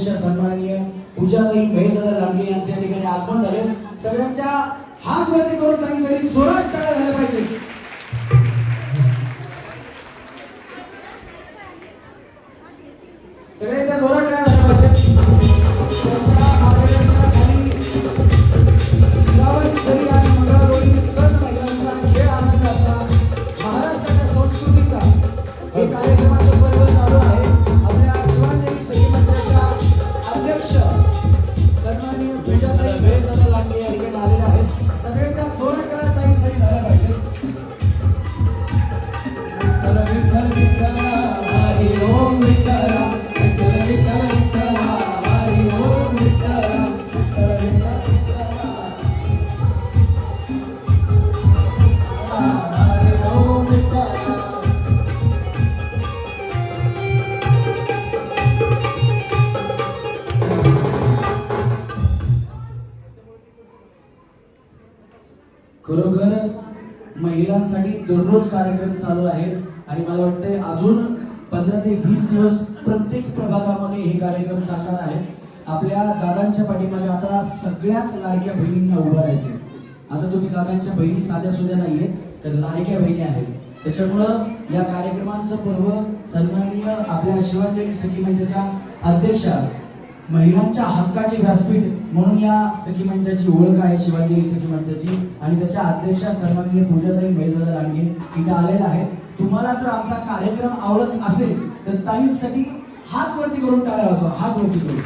सन्माननीय. पूजाताई महेशदादा लांडगे यांचे ठिकाणी आगमन झाले. सगळ्यांच्या हात वरती करून ताईसाठी जोरात टाळ्या झाल्या पाहिजे. महिलांसाठी दररोज कार्यक्रम चालू आहेत. आणि मला वाटतंय अजून पंधरा ते वीस दिवस प्रत्येक प्रभागामध्ये हे कार्यक्रम चालणार आहेत. आपल्या दादांच्या पाठीमागे आता सगळ्याच लाडक्या बहिणींना उभं राहायचे आता तुम्ही दादांच्या बहिणी साध्या सुद्धा नाहीयेत तर लाडक्या बहिणी आहेत. त्याच्यामुळं या कार्यक्रमांचं पर्व सन्माननीय आपल्या शिवाजी सखी मंचाच्या अध्यक्षा महिलांच्या हक्काचे व्यासपीठ म्हणून या सखी मंचाची ओळख आहे शिवाजी सखी मंचाची. आणि त्याच्या अध्यक्षा सन्माननीय पूजाताई महेशदादा लांडगे इथे आलेला आहे तुम्हाला जर आमचा कार्यक्रम आवडत असेल तर ताईंसाठी हात वरती करून टाळ्या वाजवा. हात वरती करून.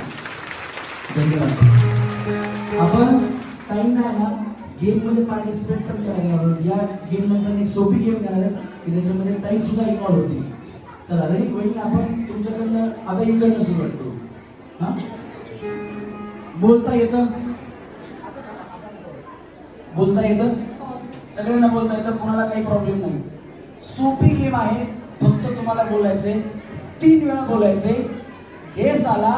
धन्यवाद. आपण ताईंना आहे ना गेममध्ये पार्टिसिपेट पण करायला आवडत या गेम नंतर एक सोपी गेम घेणार आहे की ज्याच्यामध्ये ताई सुद्धा इन्वॉल्व्ह होती. चला रेडी वहिनी आपण तुमच्याकडनं आता इकडनं सुरुवात करू. बोलता येतं? बोलता येतं? सगळ्यांना बोलता येतं कोणाला काही प्रॉब्लेम नाही. सोपी गेम आहे फक्त तुम्हाला बोलायचंय तीन वेळा बोलायचंय हे साला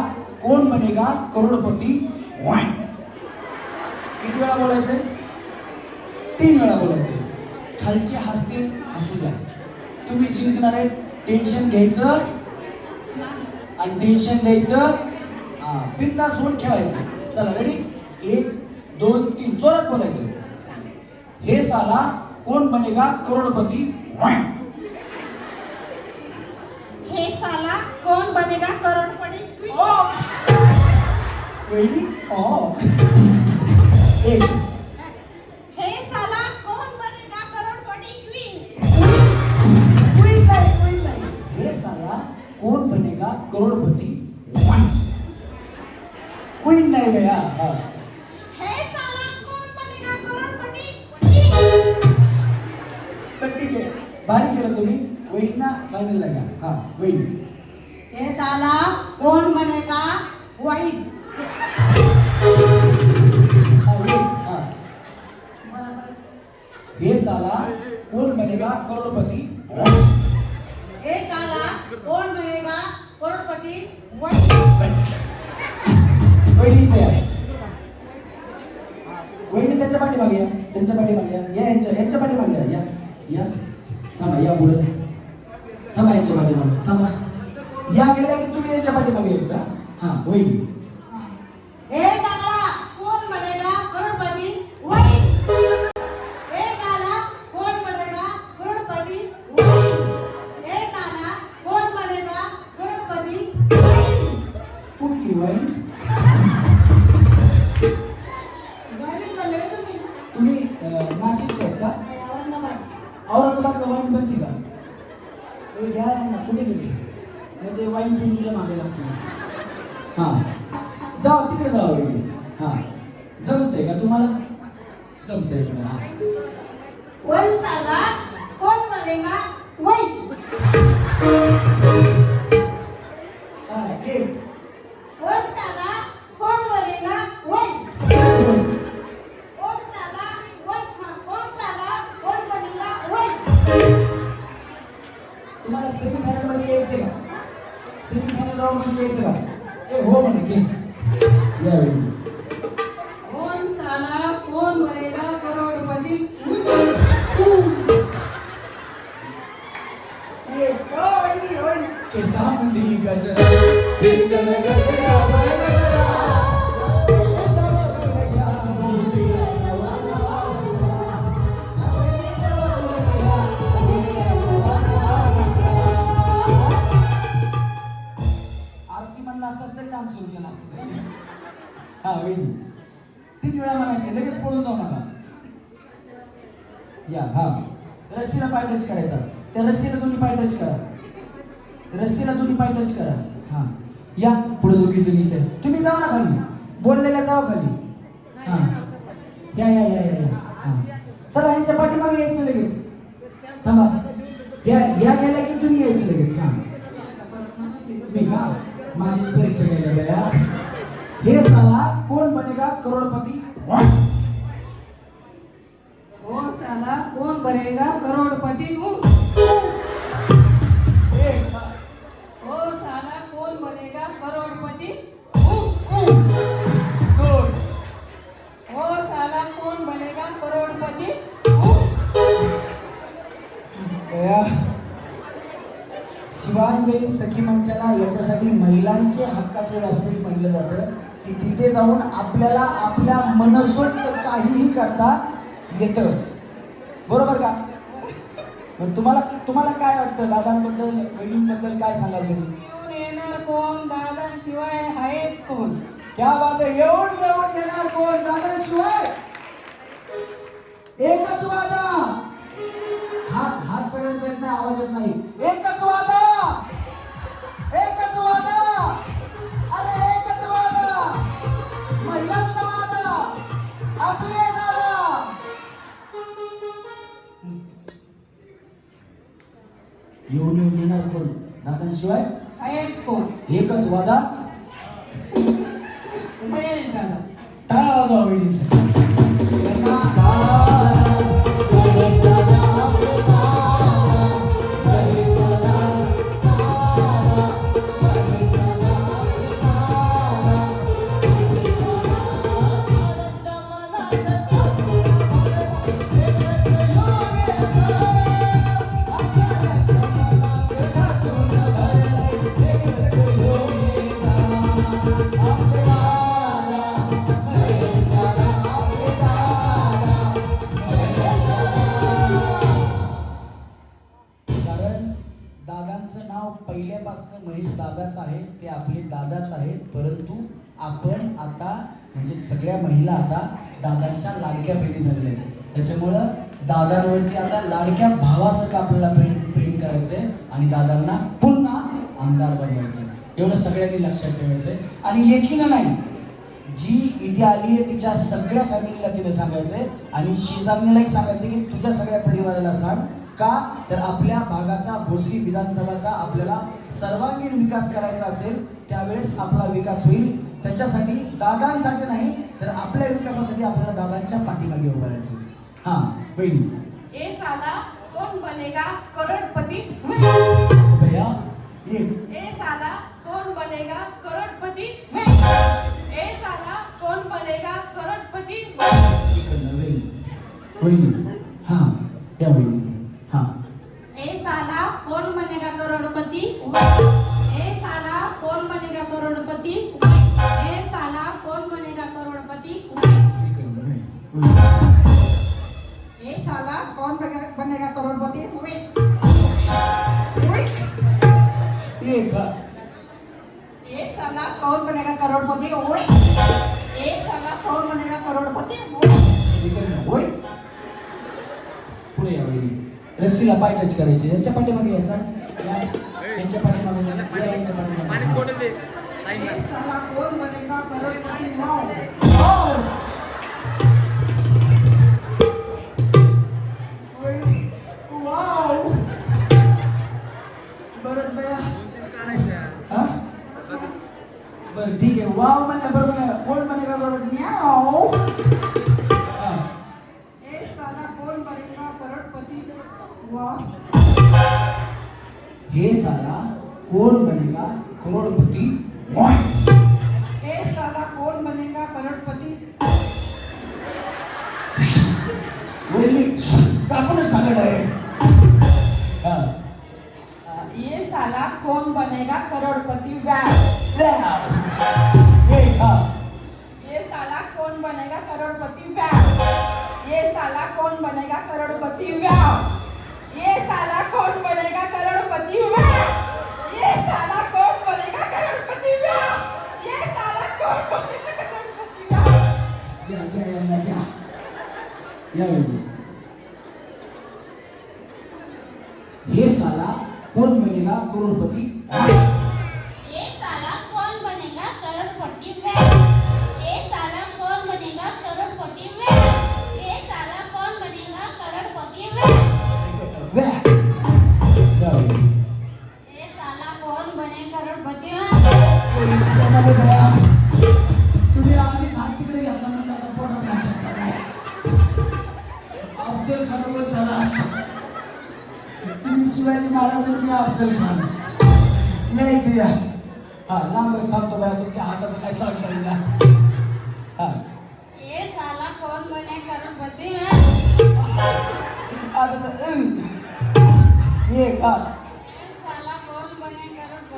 कोण बनेगा करोडपती किती वेळा बोलायचंय? तीन वेळा बोलायचंय. खालचे हसतील हसू द्या. तुम्ही जिंकणार आहेत टेन्शन घ्यायचं आणि टेन्शन द्यायचं हा बिंदास होऊन खेळायचं. चला रेडी एक दोन तीन. जोरात बोलायचं. हे साला कोण बनेगा करोडपती हे साला कौन बनेगा करोड़पति ओ एक हे साला कोण बनेगा करोडपती? हे साला कौन बनेगा करोड़पति? वहिनी इथे आहे. वहिनी त्याच्या पाठीमागे या त्यांच्या पाठीमागे या. या यांच्या यांच्या पाठीमागे या. या या. थांबा या पुढे. थांबा यांच्या पाठीमागे. थांबा. या गेल्या की तुम्ही यांच्या पाठीमागे यायचा? हा वहिनी. कुठली वाईट? तुम्ही? नाशिकचे आहेत का? औरंगाबाद. औरंगाबादला वाईन बनते का? हे घ्या ना कुठे गेली? नाही ते वाईन पिऊन तुझ्या मागे लागते तुम्हाला सेमी फायनलमध्ये यायचं का? सेमी फायनल राऊंडमध्ये यायचं का? चला यांच्या पाठीमागे यायचं लगेच. थांबा. या या गेल्या शिवांजली सखी मंचाला याच्यासाठी महिलांचे हक्काचे व्यासपीठ म्हणलं जातं की तिथे जाऊन आपल्याला आपल्या मनसोक्त काहीही करता येतं. बरोबर का? मग तुम्हाला तुम्हाला काय वाटतं? दादांबद्दल बहिणींबद्दल काय सांगाल तुम्ही? येऊन येणार कोण? दादांशिवाय आहेच कोण? क्या बात आहे येऊन येऊन येणार कोण? दादाशिवाय? एकच वादा! हात हात सगळ्यांचा येत नाही आवाज येत नाही. एकच वादा! एकच वादा बहिणी झालेल्या आहेत. त्याच्यामुळं दादांवरती आता लाडक्या भावासारखं आपल्याला प्रेम प्रेम करायचंय आणि दादांना पुन्हा आमदार बनवायचं एवढं सगळ्यांनी लक्षात ठेवायचंय. आणि एकीनं नाही जी इथे आली आहे तिच्या सगळ्या फॅमिलीला तिने सांगायचंय. आणि शेजारणीलाही सांगायचं की तुझ्या सगळ्या परिवाराला सांग. का? तर आपल्या भागाचा भोसरी विधानसभाचा आपल्याला सर्वांगीण विकास करायचा असेल त्यावेळेस आपला विकास होईल. त्याच्यासाठी दादांसाठी नाही तर आपल्या विकासासाठी आपल्याला दादांच्या पाठीमागे उभं राहायचं हा बहिणी. ए साला कौन बनेगा करोड़पति? भैया एक ए साला कौन बनेगा करोड़पति? ए साला कौन बनेगा करोड़पति? वहिनी हा या वहिनी साला कौन बनेगा करोड़पति? ए साला कौन बनेगा करोड़पति? होय पुढे या वहिनी. रस्सीला पाय टच करायचे. यांच्या पाठीमागे यायचा? या. यांच्या पाठीमागे यांच्या पाठीमागे. हा. ए साला कौन बनेगा करोड़पति? वाओ बरं ठीक आहे वाव म्हणलं बरोबर ये साला कौन बनेगा करोड़पति हुआ? ये साला कौन बनेगा करोड़पति हुआ? ये साला कौन बनेगा करोड़पति हुआ? ये साला कौन बनेगा करोड़पति वाव या या या या ये। साला कौन बनेगा करोड़पति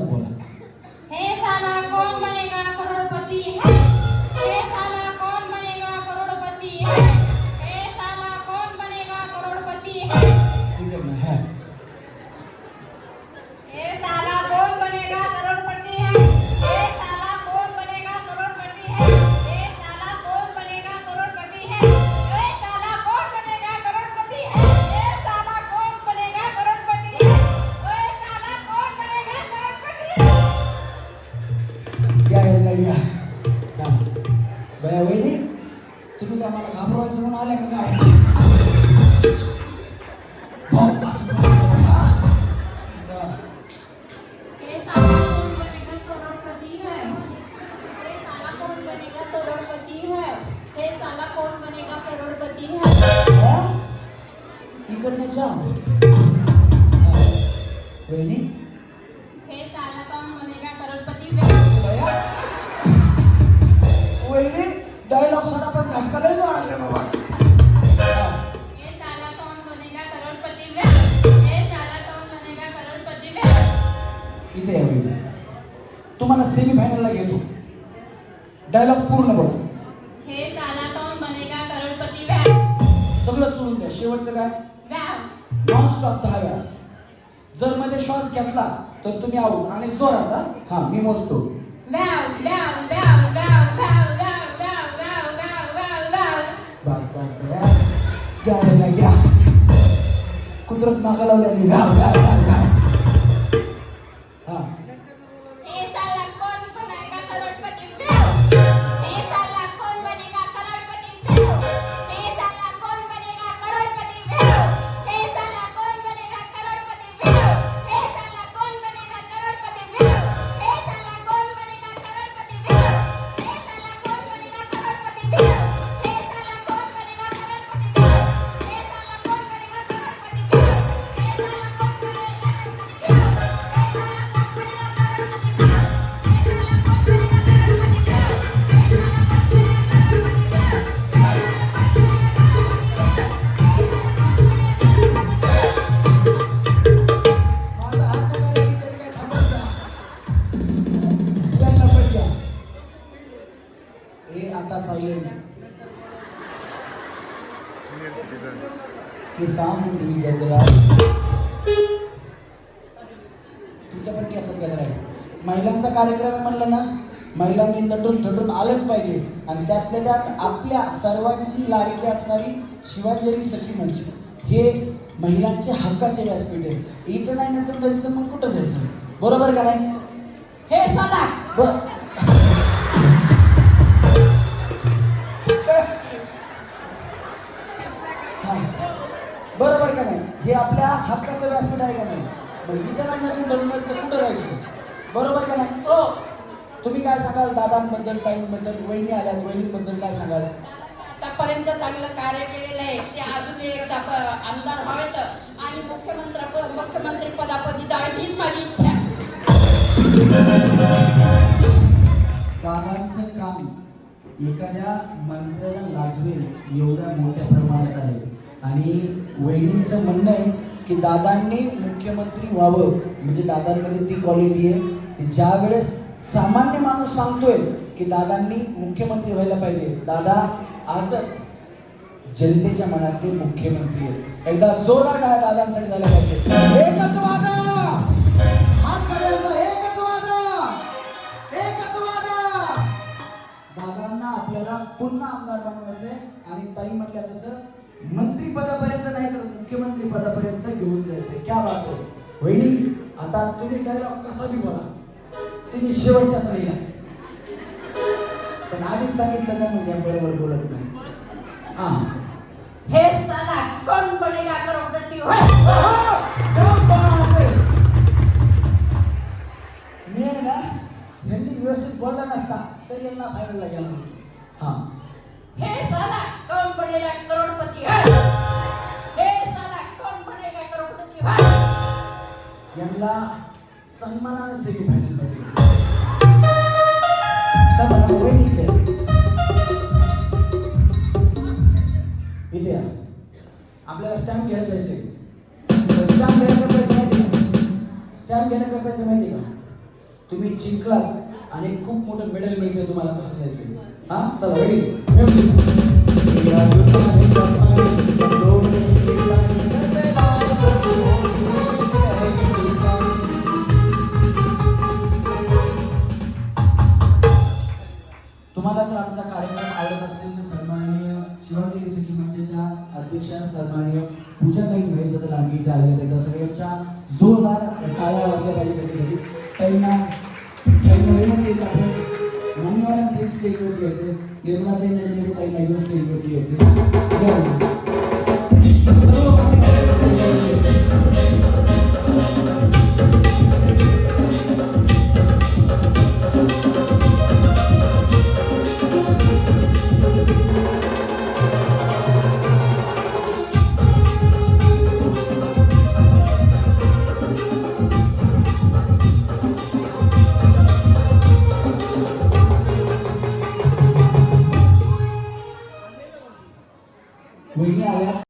过来。పోయి తిరుగుతా మన కాంప్రమైజ్ ఉన్నా లేక सेमीफायनलला घेतो डायलॉग पूर्ण बघ हे सगळं सोडून द्या शेवटचं काय नॉन स्टॉप दहा वेळा जर मध्ये श्वास घेतला तर तुम्ही आऊट आणि जोरात हा. मी मोजतो व्याव बस कुत्रच मागा लावल्याने हा महिलांनी नटून थटून आलंच पाहिजे. आणि त्यातल्या त्यात आपल्या सर्वांची लाडकी असणारी शिवाजी सखी मंच हे महिलांचे हक्काचे व्यासपीठ आहे. इथं नाही नटून जायचं तर मग कुठं जायचं? बरोबर का नाही? हे साला! बर. बरोबर का नाही? हे आपल्या हक्काचं व्यासपीठ आहे का नाही? मग इथं नाही नटून तर कुठं जायचं? बरोबर का नाही? हो. तुम्ही काय सांगाल? दादांबद्दल ताईंबद्दल वहिनी आल्यात वहिनीबद्दल काय सांगाल? आतापर्यंत चांगलं कार्य केलेलं आहे. ते अजून एकदा प- आमदार व्हावेत. आणि मुख्यमंत्री मुख्यमंत्री पदापदी जावे हीच माझी इच्छा. दादांचं काम एखाद्या मंत्र्याला लाजवेल एवढ्या मोठ्या प्रमाणात आहे. आणि वहिनींचं म्हणणं आहे की दादांनी मुख्यमंत्री व्हावं. म्हणजे दादांमध्ये ती क्वालिटी आहे. की ज्या वेळेस सामान्य माणूस सांगतोय की दादांनी मुख्यमंत्री व्हायला पाहिजे. दादा आजच जनतेच्या मनातले मुख्यमंत्री आहेत. एकदा जोरदार काय दादांसाठी झाला पाहिजे. एकच वादा! सगळ्यांचा एकच वादा! एकच वादा! दादांना आपल्याला पुन्हा आमदार बनवायचंय आणि ताई म्हटल्या तसं मंत्री पदापर्यंत नाही तर मुख्यमंत्री पदापर्यंत घेऊन जायचंय. क्या बात आहे. वहिनी आता तुम्ही डायलॉग कसा बी बोला. तुम्ही शेवटच्याच राहिला पण आधीच सांगितलं ना म्हणजे बरोबर बोलत नाही. हा. हे साला कौन बनेगा करोड़पति. मी ना यांनी व्यवस्थित बोलला नसता तर यांना फायनलला गेला नव्हता. हा हे. जिंकलात आणि खूप मोठं मेडल मिळते तुम्हाला कसं जायचं? हा? चला ready music vocês aqui. Vocês...